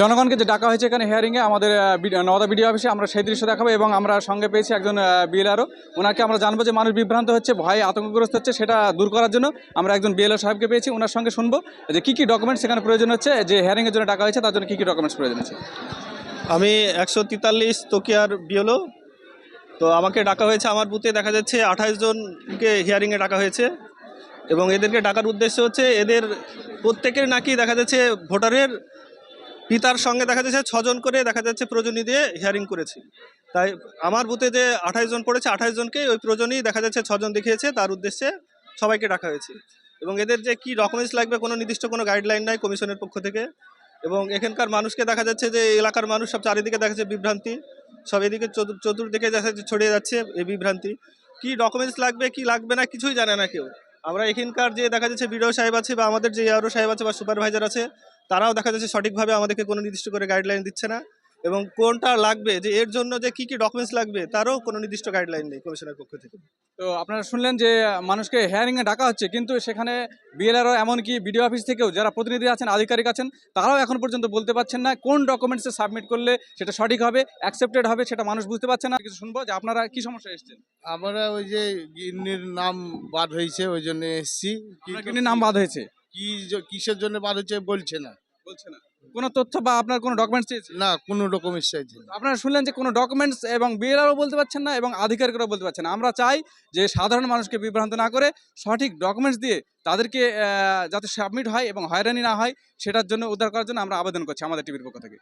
জনগণকে যে ডাকা হয়েছে এখানে হিয়ারিংয়ে আমাদের নওদা বিডিও অফিসে আমরা সেই দৃশ্য দেখাবো এবং আমরা সঙ্গে পেয়েছি একজন বিএলআরও ওনাকে আমরা জানব যে মানুষ বিভ্রান্ত হচ্ছে, ভয় আতঙ্কগ্রস্ত হচ্ছে, সেটা দূর করার জন্য আমরা একজন বিএলআর সাহেবকে পেয়েছি। ওনার সঙ্গে শুনব যে কী কী ডকুমেন্টস সেখানে প্রয়োজন হচ্ছে, যে হিয়ারিংয়ের জন্য ডাকা হয়েছে, তার জন্য কী কী ডকুমেন্টস প্রয়োজন আছে। আমি একশো তেতাল্লিশ তোকিয়ার বিএলও। তো আমাকে ডাকা হয়েছে, আমার বুথে দেখা যাচ্ছে আঠাশ জনকে হিয়ারিংয়ে ডাকা হয়েছে। এবং এদেরকে ডাকার উদ্দেশ্য হচ্ছে, এদের প্রত্যেকের নাকি দেখা যাচ্ছে ভোটারের পিতার সঙ্গে দেখা যাচ্ছে, ছজন করে দেখা যাচ্ছে প্রয়োজনী দিয়ে হিয়ারিং করেছি। তাই আমার বুথে যে আঠাশ জন পড়েছে আঠাশ জনকে ওই প্রয়োজনই দেখা যাচ্ছে ছজন দেখিয়েছে, তার উদ্দেশ্যে সবাইকে ডাকা হয়েছে। এবং এদের যে কি ডকুমেন্টস লাগবে, কোনো নির্দিষ্ট কোনো গাইডলাইন নাই কমিশনের পক্ষ থেকে। এবং এখানকার মানুষকে দেখা যাচ্ছে যে এলাকার মানুষ সব চারিদিকে দেখা যাচ্ছে বিভ্রান্তি। সব এদিকে চতুর- চতুর্দিকে দেখা যাচ্ছে ছড়িয়ে যাচ্ছে এই বিভ্রান্তি। কি ডকুমেন্টস লাগবে, কি লাগবে না, কিছুই জানে না কেউ। আমরা এখানকার যে দেখা যাচ্ছে বিডিও সাহেব আছে বা আমাদের যে আরও সাহেব আছে বা সুপারভাইজার আছে তারাও দেখা যাচ্ছে সঠিকভাবে আমাদেরকে কোনো নির্দিষ্ট করে গাইডলাইন দিচ্ছে না। এবং কোনটা লাগবে যে এর জন্য যে কি কি ডকুমেন্টস লাগবে তারও কোনো নির্দিষ্ট গাইডলাইন নেই কমিশনের পক্ষ থেকে। তো আপনারা শুনলেন যে মানুষকে হেয়ারিংয়ে ডাকা হচ্ছে কিন্তু সেখানে বিএলআরও এমনকি বিডিও অফিস থেকেও যারা প্রতিনিধি আছেন আধিকারিক আছেন তারাও এখন পর্যন্ত বলতে পারছেন না কোন ডকুমেন্টসে সাবমিট করলে সেটা সঠিক হবে অ্যাকসেপ্টেড হবে সেটা মানুষ বুঝতে পারছে না। কিছু শুনব যে আপনারা কি সমস্যা এসেছেন? আমরা ওই যে গিন্নির নাম বাদ হয়েছে ওই জন্য এসছি। কিন্তু নাম বাদ হয়েছে? কি কিসের জন্য বাদ হচ্ছে বলছে না। বলছে না। কোনো তথ্য বা আপনার কোনো ডকুমেন্টস চেয়েছে না কোনো ডকুমেন্টস চাইছে না। আপনারা শুনলেন যে কোনো ডকুমেন্টস এবং বিএলআরও বলতে পারছেন না এবং আধিকারিকরাও বলতে পারছেন না। আমরা চাই যে সাধারণ মানুষকে বিভ্রান্ত না করে সঠিক ডকুমেন্টস দিয়ে তাদেরকে আহ, যাতে সাবমিট হয় এবং হয়রানি না হয় সেটার জন্য উদ্ধার করার জন্য আমরা আবেদন করছি আমাদের টিভির পক্ষ থেকে।